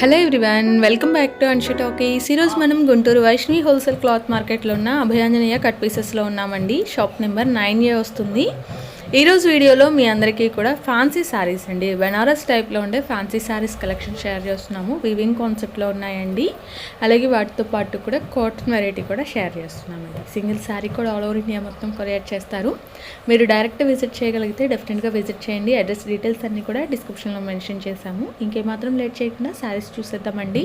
Hello everyone welcome back to Anshi Talkies ఈరోజు మనం Guntur Vaishnavi wholesale cloth మార్కెట్లో ఉన్న అభయాంజనేయ కట్ పీసెస్లో ఉన్నామండి. షాప్ నెంబర్ నైన్ ఏ వస్తుంది. ఈరోజు వీడియోలో మీ అందరికీ కూడా ఫ్యాన్సీ శారీస్ అండి. బెనారస్ టైప్లో ఉండే ఫ్యాన్సీ శారీస్ కలెక్షన్ షేర్ చేస్తున్నాము. వివింగ్ కాన్సెప్ట్లో ఉన్నాయండి. అలాగే వాటితో పాటు కూడా కాటన్ వెరైటీ కూడా షేర్ చేస్తున్నామండి. సింగిల్ శారీ కూడా ఆల్ ఓవర్ ఇండియా మొత్తం కొరియర్ చేస్తారు. మీరు డైరెక్ట్ విజిట్ చేయగలిగితే డెఫినెట్గా విజిట్ చేయండి. అడ్రస్ డీటెయిల్స్ అన్నీ కూడా డిస్క్రిప్షన్లో మెన్షన్ చేశాము. ఇంకేమాత్రం లేట్ చేయకుండా శారీస్ చూసేద్దామండి.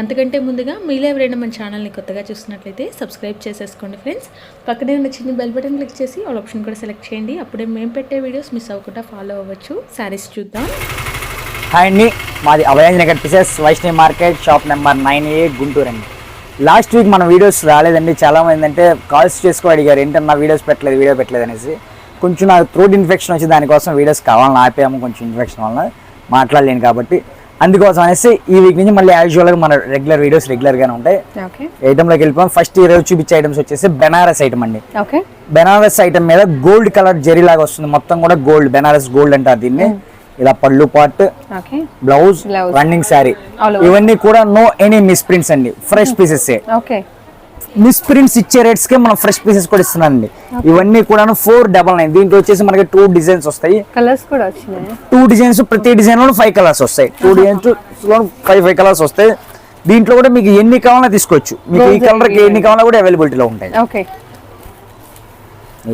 అంతకంటే ముందుగా మీలో ఎవరైనా మన ఛానల్ని కొత్తగా చూస్తున్నట్లయితే సబ్స్క్రైబ్ చేసేసుకోండి ఫ్రెండ్స్. పక్కనే ఉన్న చిన్న బెల్ బటన్ క్లిక్ చేసి ఆల్ ఆప్షన్ కూడా సెలెక్ట్ చేయండి. అప్పుడే మేము పెట్టే వీడియోస్ మిస్ అవ్వకుండా ఫాలో అవ్వచ్చు. శారీస్ చూద్దాం. హాయ్ అండి మాది Abhayanjana cut pieces Vaishnavi market shop number nine A Guntur అండి. లాస్ట్ వీక్ మన వీడియోస్ రాలేదండి. చాలా మంది అంటే కాల్స్ చేసుకో అడిగారు ఏంటన్నా వీడియోస్ పెట్టలేదు వీడియో పెట్టలేదు అనేసి. కొంచెం నాకు థ్రోట్ ఇన్ఫెక్షన్ వచ్చి దానికోసం వీడియోస్ కావాలని ఆపాము కొంచెం ఇన్ఫెక్షన్ వలన మాట్లాడలేను కాబట్టి. అందుకోసం అనేసి ఈ వీక్ నుంచి మళ్ళీ యాజువల్గా మన రెగ్యులర్ వీడియోస్ రెగ్యులర్గానే ఉంటాయి. ఓకే ఐటెంలోకి వెళ్ళిపోయాం ఫస్ట్ ఈ రోజు చూపించే ఐటమ్స్ వచ్చేసి బెనారస్ ఐటమ్ అండి. ఓకే బెనారస్ ఐటమ్ మీద గోల్డ్ కలర్ జరీ లాగా వస్తుంది. మొత్తం కూడా గోల్డ్ బెనారస్ గోల్డ్ అంటారు దీన్ని. ఇలా పళ్ళు పాట్ బ్లౌజ్. రన్నింగ్ శారీ. ఇవన్నీ కూడా నో ఎనీ మిస్ ప్రింట్స్ అండి fresh pieces okay miss prints ఇచ్చే రేట్స్కి మనం ఫ్రెష్ పీసెస్ కూడా ఇస్తున్నాండి ఇవన్నీ కూడా ఫోర్ డబల్ నైన్ దీంట్లో వచ్చేసి మనకి టూ డిజైన్స్ వస్తాయి. కలర్స్ కూడా వచ్చినాయి? టూ డిజైన్స్ ప్రతి డిజైన్లో ఫైవ్ కలర్స్ వస్తాయి. టూ డిజైన్స్లో ఫైవ్ ఫైవ్ కలర్స్ వస్తాయి. దీంట్లో కూడా మీకు ఎన్ని కావాలన్నా తీసుకోవచ్చు. మీకు ఈ కలర్. ఎన్ని కావాలన్నా కూడా అవైలబిలిటీలో ఉంటాయి. Okay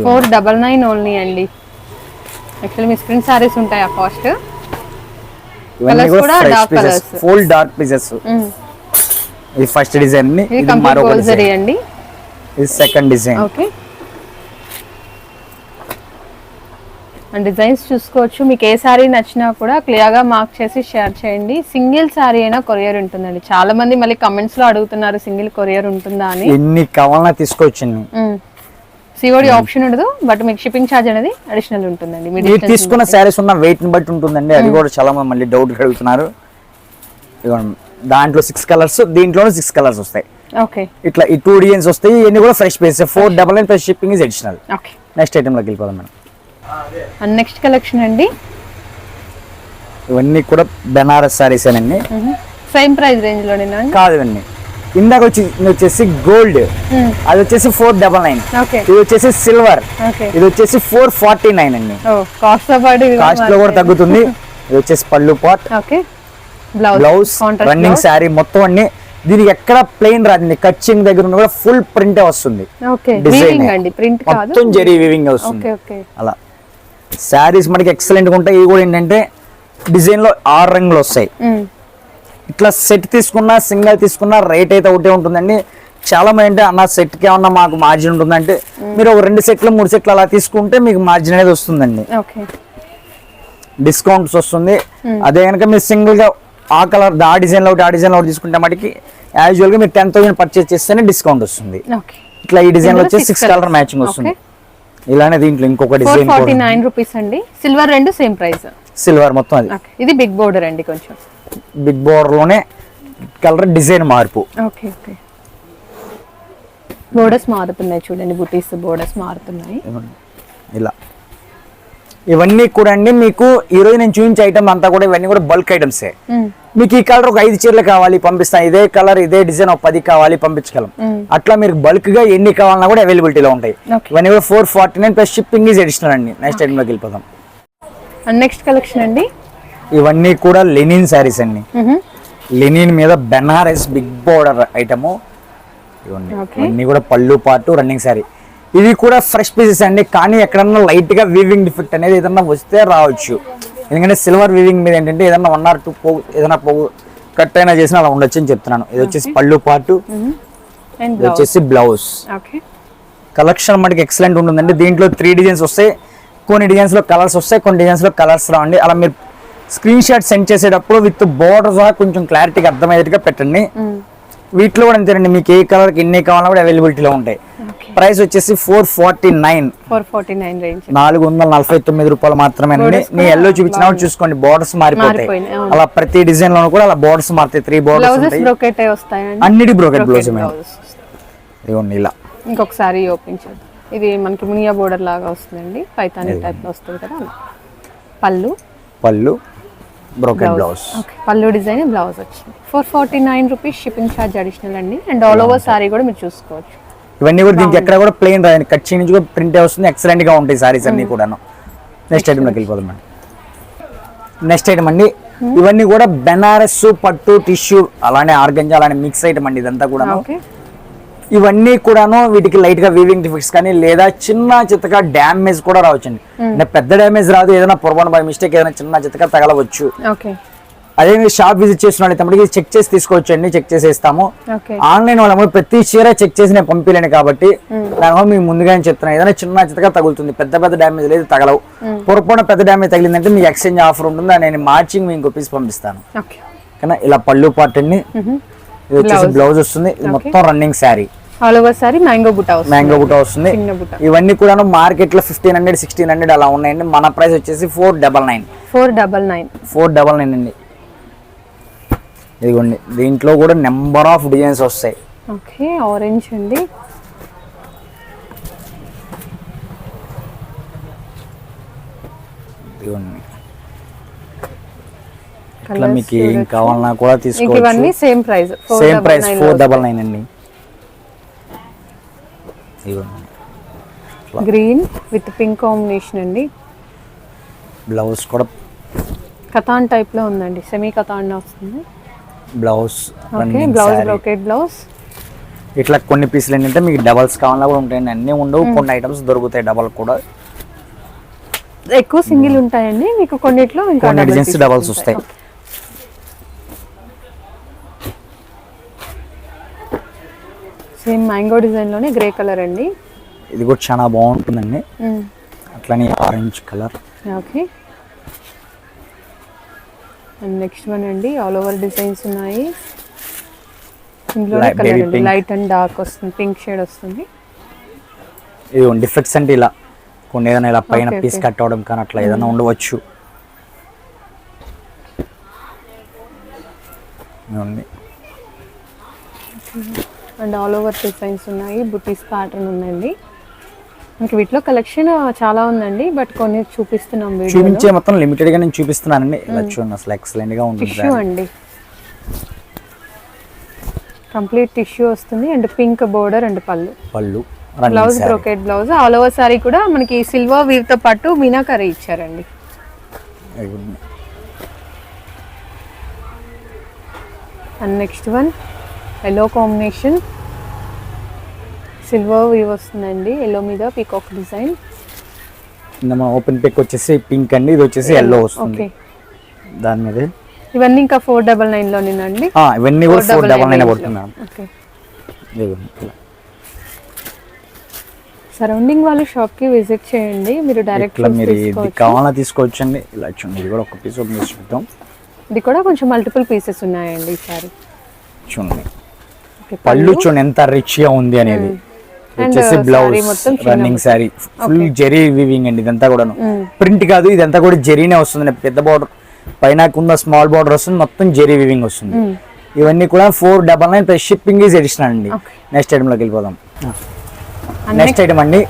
four double nine only అండి. యాక్చువల్లీ మీ స్ప్రింగ్ సారీస్ ఉంటాయి ఆ కాస్ట్ ఇవన్నీ Colours కూడా. ఫుల్ డార్క్ పీసెస్ ఇది ఫస్ట్ డిజైన్ ఇది మరొక డిజైన్ అండి ఇది second design okay and designs చూసుకోవచ్చు. మీకు ఏ శారీ నచ్చినా కూడా క్లియర్గా మార్క్ చేసి షేర్ చేయండి. సింగిల్ శారీ అయినా కొరియర్ ఉంటుందండి. చాలా మంది మళ్ళీ కమెంట్స్లో అడుగుతున్నారు సింగిల్ కొరియర్ ఉంటుందా అని. ఎన్ని కావాలన్నా తీసుకోవచ్చండి సిఓడి ఆప్షన్ ఉండదు బట్ మీకు షిప్పింగ్ ఛార్జ్ అనేది అడిషనల్ ఉంటుందండి. మీరు తీసుకున్న శారీస్ ఉన్న వెయిట్ని బట్టి ఉంటుందండి. అది కూడా చాలా మంది మళ్ళీ డౌట్ అడుగుతున్నారు. దాంట్లో సిక్స్ కలర్స్ దీంట్లోనే సిక్స్ కలర్స్ వస్తాయి. ఇట్లా ఈ టూ డిజైన్స్ వస్తాయి ఇవన్నీ కూడా fresh piece four double nine plus shipping is additional okay next ఐటెంలోకి వెళ్ళిపోదాం మేడం అండ్ నెక్స్ట్ కలెక్షన్ అండి? ఇవన్నీ కూడా బెనారస్ సారీస్ అండి సేమ్ ప్రైస్ రేంజ్ లోనేనా కాదు ఇవన్నీ. ఇందాక వచ్చి వచ్చేసి గోల్డ్ అది వచ్చేసి ఫోర్ డబల్ నైన్ ఇది వచ్చేసి సిల్వర్ ఇది వచ్చేసి ఫోర్ ఫార్టీ నైన్ అండి. కాస్ట్ కాస్ట్లో కూడా తగ్గుతుంది. ఇది వచ్చేసి పళ్ళు పాట్ ఓకే బ్లౌజ్ రన్నింగ్ శారీ మొత్తం అన్ని. దీనికి ఎక్కడ ప్లెయిన్ రాదండి కచ్చింగ్ దగ్గర ఉన్న కూడా ఫుల్ ప్రింట్ వస్తుంది. కాదు మొత్తం జరీ వీవింగ్ వస్తుంది. అలా. శారీస్ మనకి ఎక్సలెంట్గా ఉంటాయి. ఇవి కూడా ఏంటంటే డిజైన్లో ఆరు రంగులు వస్తాయి. ఇట్లా సెట్ తీసుకున్నా సింగిల్ తీసుకున్నా రేట్ అయితే ఒకటే ఉంటుందండి. చాలా మంది అంటే అన్న సెట్కి ఏమన్నా మాకు మార్జిన్ ఉంటుందంటే మీరు ఒక రెండు సెట్లు మూడు సెట్లు అలా తీసుకుంటే మీకు మార్జిన్ అనేది వస్తుందండి. డిస్కౌంట్స్ వస్తుంది. అదే కనుక మీరు సింగిల్గా ఆ కలర్ ఆ డిజైన్లో ఒకటి ఆ డిజైన్లో ఒకటి తీసుకుంటే మటుకి యాజువల్గా మీరు టెన్ థౌసండ్ పర్చేస్ చేస్తేనే డిస్కౌంట్ వస్తుంది. ఇట్లా ఈ డిజైన్ వచ్చి సిక్స్ కలర్. మ్యాచింగ్ వస్తుంది. ఇలానే దీంట్లో ఇంకొక డిజైన్ ఫార్టీ నైన్ రూపీస్ అండి. సిల్వర్ రెండు సేమ్ ప్రైస్ సిల్వర్ మొత్తం అది. ఇది బిగ్ బోర్డర్ అండి కొంచెం. బిగ్ బోర్డర్లోనే కలర్ డిజైన్ మార్పు. ఓకే ఓకే బోర్డర్స్ మారుతున్నాయి చూడండి బుటీస్ బోర్డర్స్ మారుతున్నాయి. ఇలా. ఇవన్నీ కూడా అండి మీకు ఈ రోజు నేను చూపించే ఐటమ్ అంతా కూడా ఇవన్నీ కూడా బల్క్ ఐటమ్సే. మీకు ఈ కలర్ ఒక ఐదు చీరలు కావాలి పంపిస్తాం ఇదే కలర్ ఇదే డిజైన్ ఒక పది కావాలి పంపించగలం. అట్లా మీరు బల్క్గా ఎన్ని కావాలన్నా కూడా అవైలబిలిటీలో ఉంటాయి. ఇవన్నీ కూడా four forty nine plus shipping is additional అండి. నెక్స్ట్ ఐటమ్లోకి వెళ్ళిపోదాం. నెక్స్ట్ కలెక్షన్ అండి? ఇవన్నీ కూడా లెనిన్ శారీస్ అండి. లెనిన్ మీద బెనారస్ బిగ్ బోర్డర్ ఐటమ్. ఇవన్నీ కూడా పళ్ళు పాటు రన్నింగ్ శారీ ఇవి కూడా ఫ్రెష్ పీసెస్ అండి. కానీ ఎక్కడన్నా లైట్గా వీవింగ్ డిఫెక్ట్ అనేది ఏదన్నా వస్తే రావచ్చు. ఎందుకంటే సిల్వర్ వీవింగ్ మీద ఏంటంటే ఏదన్నా వన్ ఆర్ టూ పోగు ఏదైనా పోగు కట్ అయినా చేసినా అలా ఉండొచ్చు అని చెప్తున్నాను. ఇది వచ్చేసి పళ్ళు పాటు అండ్ ఇది బ్లౌజ్ వచ్చేసి బ్లౌజ్ కలెక్షన్ మనకి ఎక్సలెంట్ ఉంటుందండి. దీంట్లో త్రీ డిజైన్స్ వస్తాయి. కొన్ని డిజైన్స్లో కలర్స్ వస్తాయి కొన్ని డిజైన్స్లో కలర్స్ రావండి. అలా మీరు స్క్రీన్ షాట్ సెండ్ చేసేటప్పుడు విత్ బోర్డర్ సహా కొంచెం క్లారిటీగా అర్థమయ్యేట్టుగా పెట్టండి. వీటిలో కూడా అంతేనండి. మీకు ఏ కలర్ ఎన్ని కావాలన్నా కూడా అవైలబిలిటీలో ఉంటాయి. ప్రైస్ వచ్చేసి four forty nine. Four forty nine range. నాలుగు వందల నలభై తొమ్మిది రూపాయలు మాత్రమే Borders నీ ఎల్లో చూపించినా కూడా చూసుకోండి బోర్డర్స్ మారిపోతాయి. అలా ప్రతి డిజైన్ లోనూ కూడా అలా బోర్డర్స్ మారుతాయి. త్రీ బోర్డర్స్ అన్నిటి బ్రోకెట్ బ్లౌజ్. ఇదిగోండి ఇలా ఇంకొకసారి ఓపెన్ చేద్దాం. ఇది మనకి మునియా బోర్డర్ లాగా వస్తుందండి. పైతాని టైప్లో వస్తుంది కదా పళ్ళు. పళ్ళు బ్రోకెట్ బ్లౌజ్ పళ్ళు డిజైన్ బ్లౌజ్ వచ్చింది. Four forty nine rupees shipping charge additional అండి. అండ్ ఆల్ ఓవర్ సారీ కూడా మీరు చూసుకోవచ్చు. ఇవన్నీ కూడా దీనికి ఎక్కడ కూడా ప్లెయిన్ రాదండి కచ్చి నుంచి కూడా ప్రింట్ వస్తుంది ఎక్సలెంట్గా ఉంటాయి సారీస్ అన్ని కూడాను. నెక్స్ట్ ఐటమ్లోకి వెళ్ళిపోదాం నెక్స్ట్ ఐటమ్ అండి. ఇవన్నీ కూడా బెనారస్ పట్టు టిష్యూ అలానే ఆర్గంజా అలానే మిక్స్ ఐటమ్ అండి ఇదంతా కూడా ఓకే. ఇవన్నీ కూడాను వీటికి లైట్గా వీవింగ్ డిఫెక్ట్స్ కానీ లేదా చిన్న చిత్తగా డ్యామేజ్ కూడా రావచ్చండి. పెద్ద డ్యామేజ్ రాదు ఏదైనా పొరపాటు బై మిస్టేక్ ఏదైనా చిన్న చిత్తగా తగలవచ్చు. ఓకే అదే మీరు షాప్ విజిట్ చేసిన తమ్ముడికి చెక్ చేసి తీసుకోవచ్చు అండి చెక్ చేసి ఇస్తాము ఓకే. ఆన్లైన్ వాళ్ళము ప్రతి చీర చెక్ చేసి నేను పంపించలేను కాబట్టి దానివల్ల మీకు ముందుగానే చెప్తున్నాను ఏదైనా చిన్న చిత్తగా తగులుతుంది పెద్ద పెద్ద డ్యామేజ్ లేదు తగలవు. పొరపాటున పెద్ద డ్యామేజ్ తగిలిందంటే మీకు ఎక్స్చేంజ్ ఆఫర్ ఉంటుంది నేను మార్చింగ్ మీకు ఒప్పించి పంపిస్తాను. కానీ ఇలా పళ్ళు పార్ట్ అండి ఇది వచ్చేసి బ్లౌజ్ వస్తుంది ఇది మొత్తం running sari all over sari mango బుట్ట మ్యాంగో బుట్ట వస్తుంది. ఇవన్నీ కూడా మార్కెట్లో ఫిఫ్టీన్ హండ్రెడ్ సిక్స్టీన్ హండ్రెడ్ అలా ఉన్నాయండి. మన ప్రైస్ వచ్చేసి four double nine four double nine four double nine అండి. ఇదిగోండి దీంట్లో కూడా నెంబర్ ఆఫ్ డిజైన్స్ వస్తాయి. ఓకే ఆరెంజ్ అండి. ఇదిగోండి. ఇట్లా మీకు ఏం. కావాలన్నా కూడా తీసుకోవచ్చు. ఇవన్నీ same price same price four double nine అండి. ఇదిగోండి. గ్రీన్ విత్ పింక్ కాంబినేషన్ అండి. బ్లౌజ్ కూడా కథాన్ టైప్లో ఉందండి సెమీ కథాన్ వస్తుంది. Blouse okay blouse brocade blouse. ఇట్లా కొన్ని పీసులు ఏంటంటే మీకు డబల్స్ కావాలన్నా కూడా ఉంటాయండి. అన్నీ ఉండవు కొన్ని ఐటమ్స్ దొరుకుతాయి డబల్ కూడా. ఎక్కువ సింగిల్ ఉంటాయండి. మీకు కొన్నిట్లో ఇంకా డిజైన్స్ డబల్స్. వస్తాయి. సేమ్ మ్యాంగో డిజైన్లోనే గ్రే కలర్ అండి. ఇది కూడా చాలా బాగుంటుందండి. అట్లనే orange colour okay. And next one అండి ఆల్ ఓవర్ డిజైన్స్ ఉన్నాయి. కలర్ అండి. లైట్ అండ్ డార్క్ వస్తుంది. పింక్ షేడ్ వస్తుంది. ఇది డిఫెక్ట్స్ అంటే ఇలా. కొన్ని ఏదైనా ఇలా పైన పీస్. కట్ అవడం కానీ అట్లా ఏదైనా ఉండవచ్చు. ఇదిగోండి. అండ్ ఆల్ ఓవర్ డిజైన్స్ ఉన్నాయి. బుటీస్ ప్యాటర్న్ ఉందండి. మనకి వీటిలో కలెక్షన్ చాలా ఉందండి బట్ కొన్ని చూపిస్తున్నాం చూపించే మొత్తం లిమిటెడ్గా నేను చూపిస్తున్నానండి. ఇలా చూడండి అసలు ఎక్సలెంట్గా ఉంటుంది టిష్యూ అండి. కంప్లీట్ టిష్యూ వస్తుంది అండ్ పింక్ బోర్డర్ అండ్ పళ్ళు. పళ్ళు blouse brocade blouse all over sari కూడా మనకి సిల్వర్ వీవ్తో పాటు మీనాకరీ ఇచ్చారండి. And next one yellow combination silver weave వస్తుందండి ఎల్లో మీద పీకాక్ డిజైన్ మన ఓపెన్ పిక్ వచ్చేసి పింక్ అండి ఇది వచ్చేసి ఎల్లో వస్తుంది. ఓకే దాని మీద. ఇవన్నీ ఇంకా ఫోర్ డబల్ నైన్ లోనేనండి? ఆ, ఇవన్నీ కూడా ఫోర్ డబల్ నైన్. పడుతున్నాను. సరౌండింగ్ వాళ్ళ షాప్కి విజిట్ చేయండి మీరు డైరెక్ట్ ఇట్లా మీరు ఇది తీసుకోవచ్చు. కావాలన్నా తీసుకోవచ్చు అండి ఇలా చూడండి ఇది కూడా ఒక పీస్ ఓపెన్ చేసి చూద్దాం. ఇది కూడా కొంచెం మల్టిపుల్ పీసెస్ ఉన్నాయండి ఈసారి. చూడండి. పళ్ళు చూడండి ఎంత రిచ్గా ఉంది అనేది. And వచ్చేసి blouse running sari full zari weaving అండి ఇదంతా కూడాను. ప్రింట్ కాదు ఇదంతా కూడా జెరీనే వస్తుంది పెద్ద బార్డర్ పైన ఉన్న స్మాల్ బార్డర్ వస్తుంది మొత్తం జెరీ వీవింగ్ వస్తుంది. Mm. ఇవన్నీ కూడా four double nine plus shipping is additional అండి. నెక్స్ట్ ఐటమ్లోకి వెళ్ళిపోదాం. నెక్స్ట్ ఐటమ్ అండి.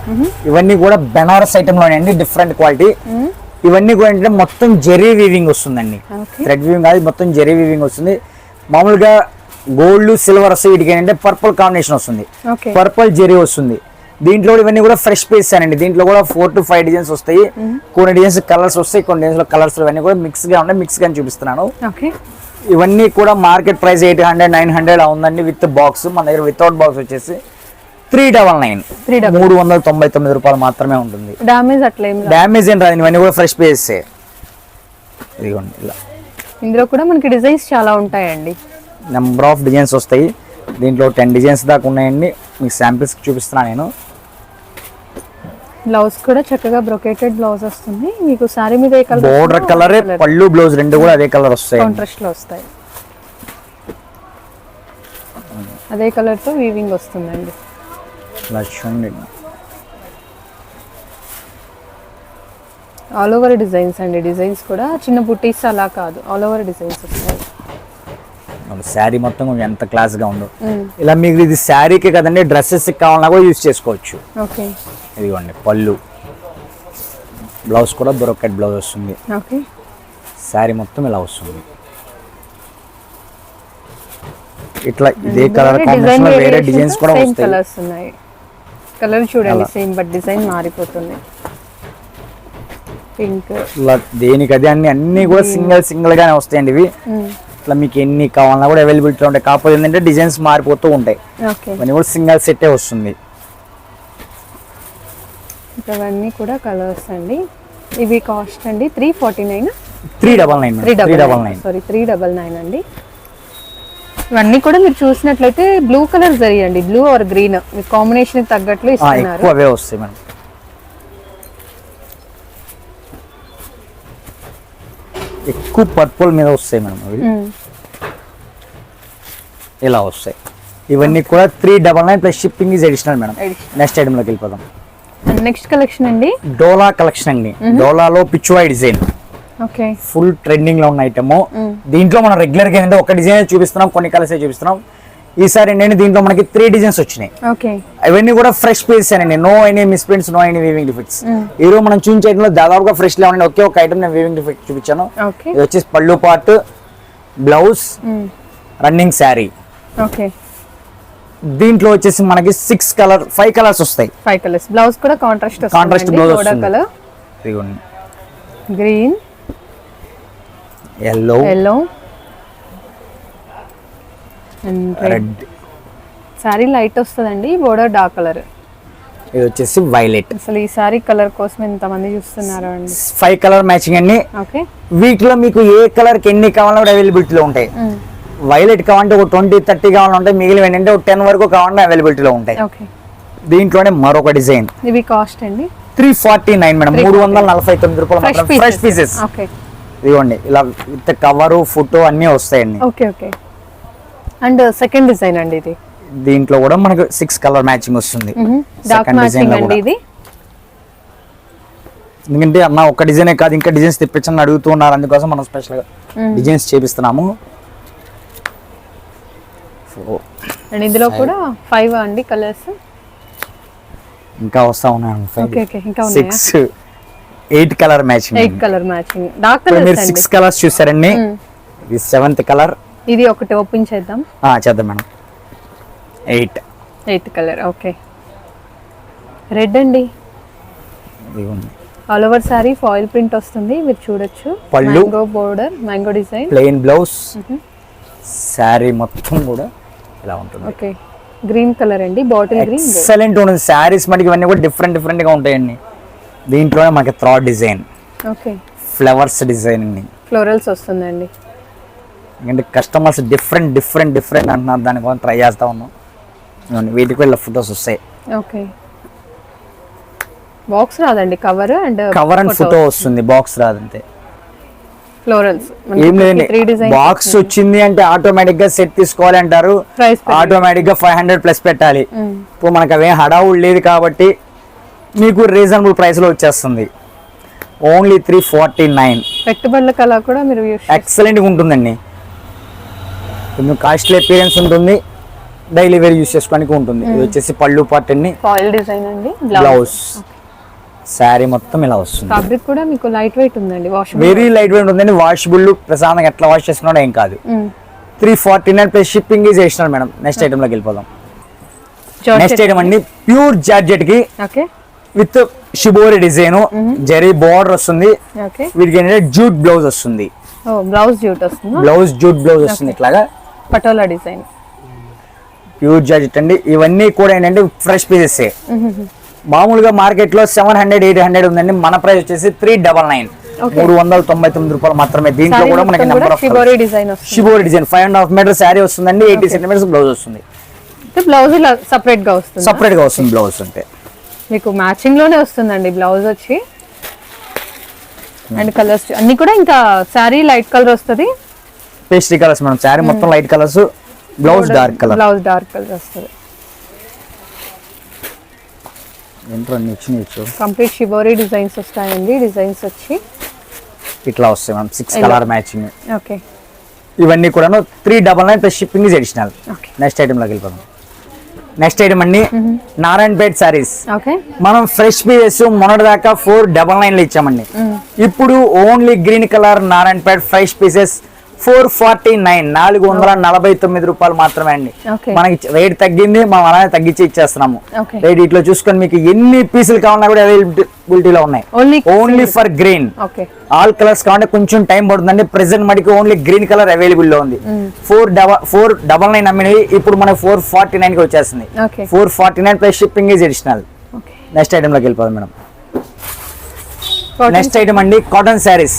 ఇవన్నీ కూడా బెనారస్ ఐటమ్లోనే అండి డిఫరెంట్ క్వాలిటీ ఇవన్నీ కూడా ఏంటంటే మొత్తం జెరీ వీవింగ్ వస్తుందండి. థ్రెడ్ వీవింగ్ కాదు మొత్తం జెరీ వీవింగ్ వస్తుంది. మామూలుగా గోల్డ్ సిల్వర్ వస్తాయి వీటికి ఏంటంటే పర్పుల్ కాంబినేషన్ వస్తుంది. ఓకే. పర్పుల్ జెరీ వస్తుంది. దీంట్లో ఇవన్నీ కూడా ఫ్రెష్ పీస్ అండి. దీంట్లో కూడా ఫోర్ టు ఫైవ్ డిజైన్స్ వస్తాయి. కొన్ని డిజైన్స్ కలర్స్ వస్తాయి కొన్ని డిజైన్స్ కలర్స్ ఇవన్నీ కూడా మిక్స్గా ఉన్నాయి. మిక్స్గా చూపిస్తున్నాను. ఓకే. ఇవన్నీ కూడా market price eight hundred nine hundred ఉందండి విత్ బాక్స్. మన దగ్గర వితౌట్ బాక్స్ వచ్చేసి త్రీ డబల్ నైన్. మూడు వందల తొంభై తొమ్మిది రూపాయలు మాత్రమే ఉంటుంది. డామేజ్ అట్లా. డ్యామేజ్ ఏం రాదు. ఇవన్నీ కూడా ఫ్రెష్ పీసెస్ ఇదిగోండి ఇలా. ఇందులో కూడా మనకి డిజైన్స్ చాలా ఉంటాయండి. నెంబర్ ఆఫ్ డిజైన్స్ వస్తాయి. దీంట్లో టెన్ డిజైన్స్ దాకా ఉన్నాయండి. మీకు శాంపిల్స్ చూపిస్తున్నాను నేను. బ్లౌజ్ కూడా చక్కగా బ్రొకేటెడ్ బ్లౌజ్ వస్తుంది. మీకు సారీ మీద ఏ కలర్ బోర్డర్ కలర్ పళ్ళు బ్లౌజ్ రెండు కూడా అదే కలర్ వస్తాయి కాంట్రాస్ట్లో వస్తాయి. అదే కలర్తో వీవింగ్ వస్తుందండి. ఆల్ ఓవర్ డిజైన్స్ అండి. డిజైన్స్ కూడా చిన్న బుటీస్ అలా కాదు. ఆల్ ఓవర్ డిజైన్స్ వస్తాయి శారీ మొత్తం ఎంత క్లాస్గా ఉందో. ఇలా మీకు ఇది శారీకి కదండి డ్రెస్సెస్ కావాలన్నా కూడా యూజ్ చేసుకోవచ్చు. ఇదిగోండి పళ్ళు. బ్లౌజ్ కూడా బ్రోకెట్ బ్లౌజ్ వస్తుంది. శారీ మొత్తం ఇలా వస్తుంది. ఇట్లా ఇదే కలర్ కాంబినేషన్లో వేరే డిజైన్స్ కూడా వస్తాయి. కలర్ చూడండి సేమ్ బట్ డిజైన్ మారిపోతుంది. పింక్ దేనికి అదే అన్ని అన్ని కూడా సింగిల్ సింగిల్ గానే వస్తాయండి ఇవి. ఇట్లా మీకు ఎన్ని కావాలన్నా కూడా అవైలబిలిటీ ఉంటాయి. కాకపోతే ఏంటంటే డిజైన్స్ మారిపోతూ ఉంటాయి. ఓకే. ఇవన్నీ కూడా సింగిల్ సెట్టే వస్తుంది. ఇవన్నీ కూడా కలర్స్ అండి. ఇవి కాస్ట్ అండి. Three forty nine three double nine three double nine sorry three double nine అండి. ఇవన్నీ కూడా మీరు చూసినట్లయితే బ్లూ కలర్ జరియండి బ్లూ ఆర్ గ్రీన్ మీ కాంబినేషన్ తగ్గట్లు ఇస్తున్నారు. అవే వస్తాయి మేడం. ఎక్కువ పర్పుల్ మీద వస్తాయి మేడం అవి. ఇలా వస్తాయి. ఇవన్నీ కూడా three double nine plus shipping is additional madam. Next ఐటమ్లోకి వెళ్ళిపోదాం. నెక్స్ట్ కలెక్షన్ అండి? డోలా కలెక్షన్ అండి. డోలాలో పిచ్చువాయి డిజైన్ ఓకే. ఫుల్ ట్రెండింగ్లో ఉన్న ఐటమ్ దీంట్లో మనం రెగ్యులర్గా ఏంటంటే ఒక డిజైన్ చూపిస్తున్నాం కొన్ని కలర్స్ చూపిస్తున్నాం. ఈసారి ఏంటంటే దీంట్లో మనకి త్రీ డిజైన్స్ వచ్చినాయి. ఓకే. అవన్నీ కూడా ఫ్రెష్ పీసెస్ అండి no any misprints no any weaving defects ఈ రోజు మనం చూపించే item లో దాదాపుగా ఫ్రెష్లో ఉండే ఒకే ఒక ఐటమ్ నేను వీవింగ్ డిఫెక్ట్ చూపించాను. ఓకే. ఇది వచ్చేసి పళ్ళు part blouse running sari okay. దీంట్లో వచ్చేసి మనకి సిక్స్ కలర్ ఫైవ్ కలర్స్ వస్తాయి. ఫైవ్ కలర్స్ బ్లౌజ్ కూడా కాంట్రాస్ట్ blouse వస్తుంది. Colour green yellow yellow and red sari light వస్తుందండి బోర్డర్ డార్క్ కలర్. ఇది వచ్చేసి వైలెట్ అసలు ఈ సారీ కలర్ కోసం ఎంతమంది చూస్తున్నారు అండి. ఫైవ్ కలర్ మ్యాచింగ్ అండి. ఓకే. వీటిలో మీకు ఏ కలర్కి ఎన్ని కూడా అవైలబిలిటీలో ఉంటాయి. వైలెట్ కావాలంటే ఒక ట్వంటీ థర్టీ కావాలంటే ఉంటాయి. మిగిలిన ఏంటంటే ఒక టెన్ వరకు కావాలంటే అవైలబిలిటీలో ఉంటాయి. ఓకే. దీంట్లోనే మరొక డిజైన్. ఇవి కాస్ట్ అండి? త్రీ ఫార్టీ నైన్ మేడం మూడు వందల నలభై తొమ్మిది రూపాయలు మాత్రం ఫ్రెష్ పీసెస్ ఓకే. ఇదిగోండి ఇలా విత్ కవరు ఫోటో అన్నీ వస్తాయండి. Okay okay. And second design అండి ఇది. దీంట్లో కూడా మనకు సిక్స్ కలర్ మ్యాచింగ్ వస్తుంది. డార్క్ మ్యాచింగ్ అండి. ఇది. ఎందుకంటే అన్న ఒక డిజైనే కాదు ఇంకా డిజైన్స్ తెప్పించని అడుగుతూ ఉన్నారు. అందుకోసం మనం స్పెషల్గా డిజైన్స్ చేపిస్తున్నాము. అండ్ ఇందులో కూడా ఫైవ్ అండి కలర్స్ ఇంకా వస్తా ఉన్నాను six eight colour matching eight colour matching dark మీరు అండి. సిక్స్ కలర్స్ చూసారండి ఇది సెవెంత్ కలర్ ఇది ఒకటి ఓపెన్ చేద్దాం. చేద్దాం madam. Eight eighth colour okay red అండి. All over sari foil print వస్తుంది మీరు చూడొచ్చు. పళ్ళు. Mango border mango design plain blouse sari మొత్తం కూడా ఇలా ఉంటుంది. ఓకే గ్రీన్ కలర్ అండి బాటిల్ గ్రీన్ ఎక్సలెంట్ ఉంటుంది. శారీస్ మనకి ఇవన్నీ కూడా డిఫరెంట్ డిఫరెంట్గా ఉంటాయండి. దీంట్లోనే మనకి thread design okay flowers design అండి. ఫ్లోరల్స్ వస్తుందండి. ఎందుకంటే కస్టమర్స్ డిఫరెంట్ డిఫరెంట్ డిఫరెంట్ అంటున్నారు. దానికోసం ట్రై చేస్తా ఉన్నాం. వీటికి ఇలా ఫొటోస్ వస్తాయి. ఓకే. బాక్స్ రాదండి cover and cover and photo వస్తుంది. బాక్స్ రాదంతే. ఫ్లోరల్స్ ఏం లేదండి బాక్స్ వచ్చింది అంటే ఆటోమేటిక్గా సెట్ తీసుకోవాలి అంటారు. ఆటోమేటిక్గా ఫైవ్ హండ్రెడ్ ప్లస్ పెట్టాలి. ఇప్పుడు మనకు అవేం హడావుడు లేదు కాబట్టి మీకు రీజనబుల్ ప్రైస్లో వచ్చేస్తుంది. ఓన్లీ త్రీ ఫార్టీ నైన్ పెట్టుబడుల కళ కూడా మీరు యూస్ ఎక్సలెంట్గా ఉంటుందండి. కొంచెం కాస్ట్లీ అపీరెన్స్ ఉంటుంది. డైలీ వేర్ యూస్ చేసుకోవడానికి ఉంటుంది. ఇది వచ్చేసి పళ్ళు పార్ట్ అండి. డిజైన్ అండి బ్లౌజ్ శారీ మొత్తం ఇలా వస్తుంది. ఫ్యాబ్రిక్ కూడా మీకు లైట్ వెయిట్ ఉందండి. వాష్ వెరీ లైట్ వెయిట్ ఉందండి. వాషబుల్ ప్రశాంతంగా ఎట్లా వాష్ చేసుకున్నా ఏం కాదు. Three forty nine plus shipping is వేసినారు మేడం నెక్స్ట్ ఐటెంలోకి వెళ్ళిపోదాం. నెక్స్ట్ ఐటమ్ అండి. Pure జార్జెట్కి okay with shibori design zari border వస్తుంది. వీటికి ఏంటంటే జూట్ బ్లౌజ్ వస్తుంది. బ్లౌజ్ జ్యూట్ వస్తుందా? బ్లౌజ్ జూట్ బ్లౌజ్ వస్తుంది ఇట్లాగా. పటోలా డిజైన్. ప్యూర్ జార్జెట్ అండి. ఇవన్నీ కూడా ఏంటంటే ఫ్రెష్ పీసెస్ మామూలుగా మార్కెట్లో సెవెన్ హండ్రెడ్ ఎయిట్ హండ్రెడ్ ఉందండి. మన ప్రైస్ వచ్చేసి త్రీ డబల్ నైన్ మూడు వందల తొంభై తొమ్మిది రూపాయలు మాత్రమే. దీంట్లో కూడా మనకి number shibori design shibori design five and half metre sari వస్తుందండి. ఎయిటీ సెంటీమీటర్స్ బ్లౌజ్ వస్తుంది. బ్లౌజ్ సపరేట్గా వస్తుంది? సపరేట్గా వస్తుంది బ్లౌజ్ అంటే. మీకు మ్యాచింగ్లోనే వస్తుందండి బ్లౌజ్ వచ్చి. అండ్ కలర్స్ అన్ని కూడా ఇంకా శారీ లైట్ కలర్ వస్తుంది. పేస్ట్రీ కలర్స్ మేడం శారీ మొత్తం light colours blouse dark colour. Blouse dark colour వస్తుంది ఏంటో అన్ని వచ్చినాయి ఇచ్చు కంప్లీట్ షిబోరీ డిజైన్స్ వస్తాయండి. డిజైన్స్ వచ్చి ఇట్లా వస్తాయి madam six colour matching okay ఇవన్నీ కూడా three double nine plus shipping is additional next ఐటెంలోకి వెళ్ళిపోదాం. నెక్స్ట్ ఐటమ్ అండి నారాయణపేట్ సారీస్ ఓకే మనం ఫ్రెష్ పీసెస్ మొన్నటి దాకా ఫోర్ డబల్ నైన్లు ఇచ్చామండి. ఇప్పుడు only green colour Narayanpet fresh pieces four forty nine నాలుగు వందల నలభై తొమ్మిది రూపాయలు మాత్రమే అండి. మనకి రేట్ తగ్గింది మనం అలానే తగ్గించి ఇచ్చేస్తున్నాము. రేట్ ఇట్లా చూసుకొని మీకు ఎన్ని పీసులు కావాలన్నా కూడా అవైలబిలిటీలో ఉన్నాయి. Only for green all colours కావాలంటే కొంచెం టైం పడుతుందండి. ప్రెసెంట్ మనకి ఓన్లీ గ్రీన్ కలర్ అవైలబుల్లో ఉంది four double four double nine అమ్మినవి ఇప్పుడు మనకి ఫోర్ ఫార్టీ నైన్కి వచ్చేస్తుంది four forty nine plus shipping is additional next ఐటమ్లోకి వెళ్ళిపోదాం మేడం నెక్స్ట్ ఐటమ్ అండి కాటన్ శారీస్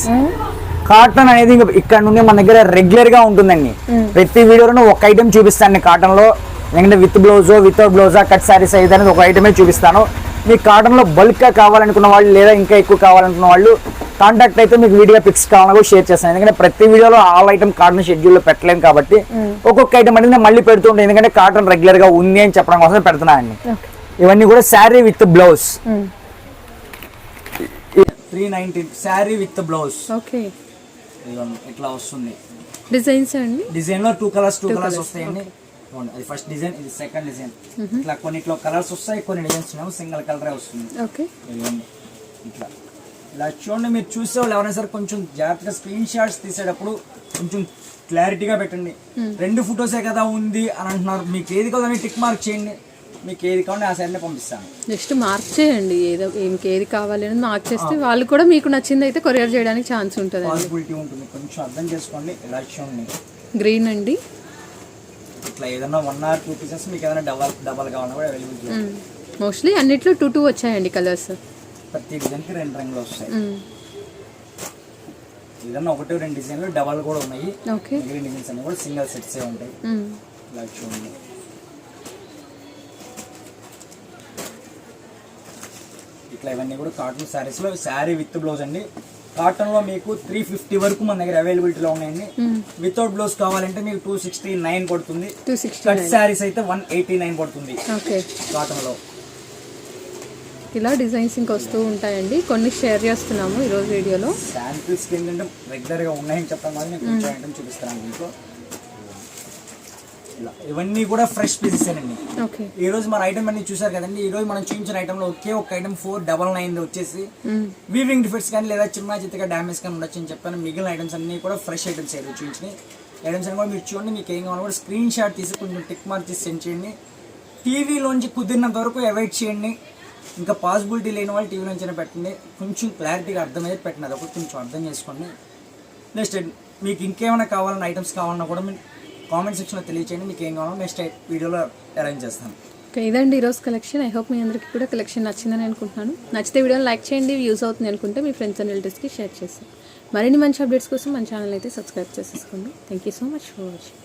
కాటన్ అనేది ఇంక ఇక్కడ నుండి మన దగ్గర రెగ్యులర్గా ఉంటుందండి. ప్రతి వీడియోలో ఒక ఐటమ్ చూపిస్తాను కాటన్లో ఎందుకంటే with blouse without blouse cut saris అయితే అనేది ఒక ఐటమే చూపిస్తాను. మీకు కాటన్లో బల్క్గా కావాలనుకున్న వాళ్ళు లేదా ఇంకా ఎక్కువ కావాలనుకున్న వాళ్ళు కాంటాక్ట్ అయితే మీకు వీడియో పిక్స్ కావాలని కూడా షేర్ చేస్తాను. ఎందుకంటే ప్రతి వీడియోలో ఆల్ ఐటమ్ కాటన్ షెడ్యూల్లో పెట్టలేము కాబట్టి ఒక్కొక్క ఐటమ్ అనేది మళ్ళీ పెడుతుంటాను ఎందుకంటే కాటన్ రెగ్యులర్గా ఉంది అని చెప్పడం కోసం పెడుతున్నానండి ఇవన్నీ కూడా sari with blouse three ninety sari with blouse okay. ఇట్లా వస్తుంది. డిజైన్స్ అండి? డిజైన్లో టూ కలర్స్ టూ కలర్స్ వస్తాయండి. అది ఫస్ట్ డిజైన్ ఇది సెకండ్ డిజైన్ ఇట్లా కొన్నిట్లో కలర్స్ వస్తాయి కొన్ని డిజైన్స్ ఉన్నాము సింగిల్ కలరే వస్తుంది. ఓకే ఇట్లా. ఇలా చూడండి మీరు చూసే వాళ్ళు ఎవరైనా సరే కొంచెం జాగ్రత్తగా స్క్రీన్ షాట్స్ తీసేటప్పుడు కొంచెం క్లారిటీగా పెట్టండి. రెండు ఫొటోసే కదా ఉంది అని అంటున్నారు. మీకు ఏది కావాలని టిక్ మార్క్ చేయండి. మీకు ఏది కావాలని ఆ సైడ్నే పంపిస్తాను. జస్ట్ మార్క్ చేయండి. ఏదో మీకు ఏది కావాలి అనేది మార్క్ చేస్తే వాళ్ళు కూడా మీకు నచ్చింది అయితే కొరియర్ చేయడానికి ఛాన్స్ ఉంటుంది పాసిబిలిటీ ఉంటుంది. కొంచెం అర్థం చేసుకోండి. ఇలా చూడండి గ్రీన్ అండి. ఇట్లా ఏదైనా వన్ ఆర్ టూ పీసెస్ మీకు ఏదైనా డబల్ డబల్ కావాలన్నా కూడా అవైలబుల్ మోస్ట్లీ అన్నిట్లో టూ టూ వచ్చాయండి కలర్స్ ప్రతి డిజైన్కి రెండు రంగులు వస్తాయి. ఏదన్నా ఒకటి రెండు డిజైన్లు డబల్ కూడా ఉన్నాయి. ఓకే మిగిలిన డిజైన్స్ అన్ని కూడా సింగిల్ సెట్స్ ఉంటాయి. ఇలా చూడండి. ఇట్లా ఇవన్నీ కూడా కాటన్ శారీస్లో. శారీ విత్ బ్లౌజ్ అండి. కాటన్లో మీకు త్రీ ఫిఫ్టీ వరకు మన దగ్గర అవైలబిలిటీలో ఉన్నాయండి. వితౌట్ బ్లౌజ్ కావాలంటే మీకు టూ సిక్స్టీ నైన్ పడుతుంది. కట్ శారీస్ అయితే వన్ ఎయిటీ నైన్ పడుతుంది. ఓకే. కాటన్లో ఇలా డిజైన్స్ ఇంకా వస్తూ ఉంటాయండి. కొన్ని షేర్ చేస్తున్నాము ఈరోజు వీడియోలో. శాంపిల్స్ ఏంటంటే రెగ్యులర్గా ఉన్నాయని చెప్పడం వల్ల నేను చూపిస్తాను మీకు. ఇలా. ఇవన్నీ కూడా ఫ్రెష్ పీసెస్ అండి ఓకే. ఈ రోజు మన ఐటమ్ అన్ని చూసారు కదండి. ఈ రోజు మనం చూపించిన ఐటమ్లో ఒకే ఒక ఐటమ్ ఫోర్ డబల్ నైన్ వచ్చేసి వీవింగ్ డిఫెక్ట్స్ కానీ లేదా చిన్న చిత్తగా డ్యామేజ్ కానీ ఉండొచ్చు అని చెప్పాను. మిగిలిన ఐటమ్స్ అన్ని కూడా ఫ్రెష్ ఐటమ్స్ ఏదో చూపించినాయి ఐటమ్స్ అన్ని కూడా మీరు చూడండి మీకు ఏం కావాలో కూడా స్క్రీన్ షాట్ తీసి కొంచెం టిక్ మార్క్ తీసి సెండ్ చేయండి. టీవీలోంచి కుదిరినంత వరకు అవాయిడ్ చేయండి. ఇంకా పాసిబిలిటీ లేని వాళ్ళు టీవీ నుంచి పెట్టండి. కొంచెం క్లారిటీగా అర్థమయ్యేది పెట్టండి. అది ఒకటి కొంచెం అర్థం చేసుకోండి. నెక్స్ట్ మీకు ఇంకేమైనా కావాలన్న ఐటమ్స్ కావాలన్నా కూడా మీరు కామెంట్ సెక్షన్లో తెలియచేయండి మీకు ఏం కావాలో నెక్స్ట్ వీడియోలో అరేంజ్ చేస్తాను. ఓకే ఇదండి ఈరోజు కలెక్షన్ ఐ హోప్ మీ అందరికీ కూడా కలెక్షన్ నచ్చిందని అనుకుంటున్నాను. నచ్చితే వీడియోని లైక్ చేయండి యూస్ అవుతుంది అనుకుంటే మీ ఫ్రెండ్స్ అండ్ రిలేటివ్స్కి షేర్ చేస్తాను మరిన్ని మంచి అప్డేట్స్ కోసం మన ఛానల్ అయితే సబ్స్క్రైబ్ చేసేసుకోండి. Thank you so much for watching